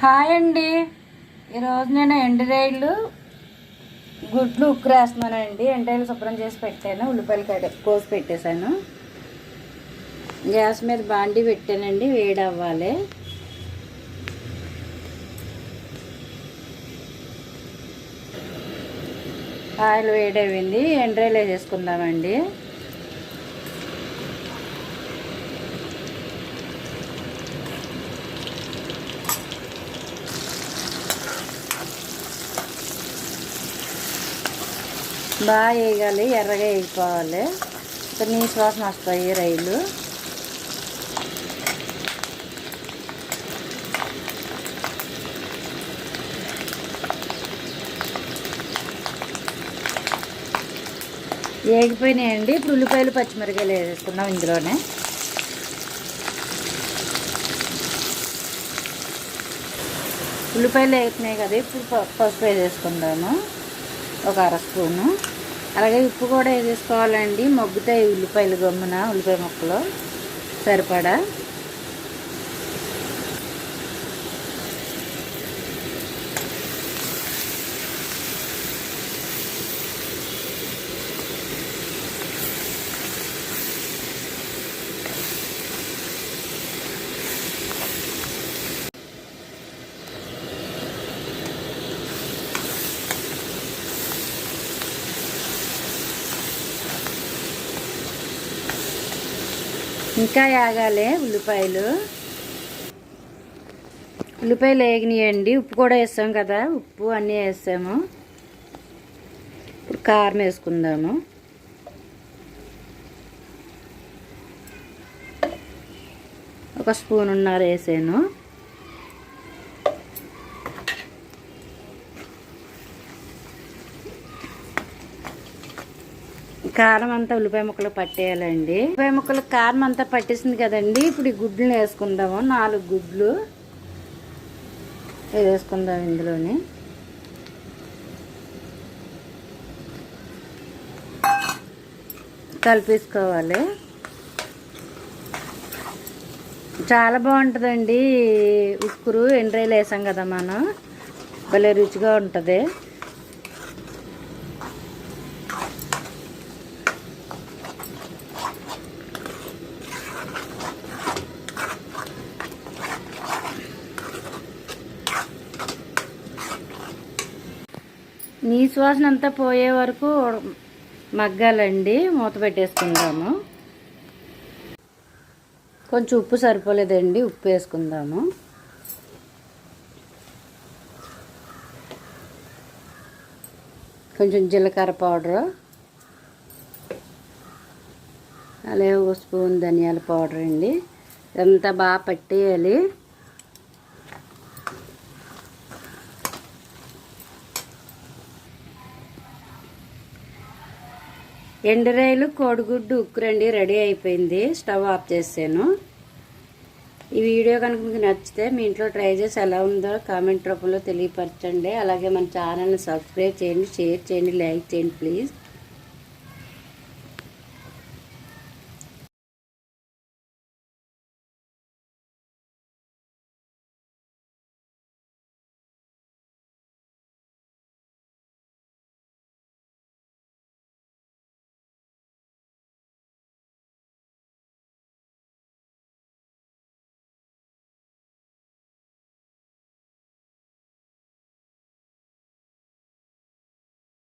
Hi అండి. ఈరోజు నేను ఎండురాయిలు గుడ్లు ఉక్కు రాస్తున్నానండి. ఎండాయిలు శుభ్రం చేసి పెట్టాను. ఉల్లిపాయలు కడ కోసి పెట్టేశాను. గ్యాస్ మీద బాండి పెట్టానండి. వేడి అవ్వాలి ఆయిల్ వేడైంది. ఎండ్రాయిలు వేసేసుకుందామండి బాగా వేయాలి ఎర్రగా వేగిపోవాలి. నీ శ్వాసన వస్తాయి రైలు. వేగిపోయినాయండి ఇప్పుడు ఉల్లిపాయలు పచ్చిమిరకాయలు వేసేసుకున్నాం ఇందులోనే. ఉల్లిపాయలు వేగుతున్నాయి కదా ఇప్పుడు పసుపు వేసేసుకుందాము. ఒక అర స్పూను. అలాగే ఉప్పు కూడా వేసేసుకోవాలండి. మొగ్గుతాయి ఉల్లిపాయలు గమ్మున ఉల్లిపాయ ముక్కలు. సరిపడా. ఇంకా యాగాలే ఉల్లిపాయలు. ఉల్లిపాయలు వేగినాయండి. ఉప్పు కూడా వేసాం కదా. ఉప్పు అన్నీ వేసాము ఇప్పుడు కారం వేసుకుందాము. ఒక స్పూన్ ఉన్నారు వేసాను. కారం అంతా ఉల్లిపాయ ముక్కలు పట్టేయాలండి. ఉల్లిపాయ ముక్కలు కారం అంతా పట్టేసింది కదండి. ఇప్పుడు ఈ గుడ్లు వేసుకుందాము. నాలుగు గుడ్లు వేసుకుందాం ఇందులోని. కలిపేసుకోవాలి. చాలా బాగుంటుందండి. ఉక్కురు ఎండ్రాయిలు వేసాం కదా మనం. భలే రుచిగా ఉంటుంది. నీ వాసన అంతా పోయే వరకు మగ్గాలండి మూత పెట్టేసుకుందాము. కొంచెం ఉప్పు సరిపోలేదండి ఉప్పు వేసుకుందాము. కొంచెం జీలకర్ర పౌడరు. అలాగే ఒక స్పూన్ ధనియాల పౌడర్ అండి ఇదంతా బాగా పట్టేయాలి. ఎండురాయలు కోడిగుడ్డు ఉక్కురండి రెడీ అయిపోయింది. స్టవ్ ఆఫ్ చేసాను. ఈ వీడియో కనుక మీకు నచ్చితే మీ ఇంట్లో ట్రై చేసి ఎలా ఉందో కామెంట్ రూపంలో తెలియపరచండి. అలాగే మన ఛానల్ని సబ్స్క్రైబ్ చేయండి షేర్ చేయండి లైక్ చేయండి ప్లీజ్.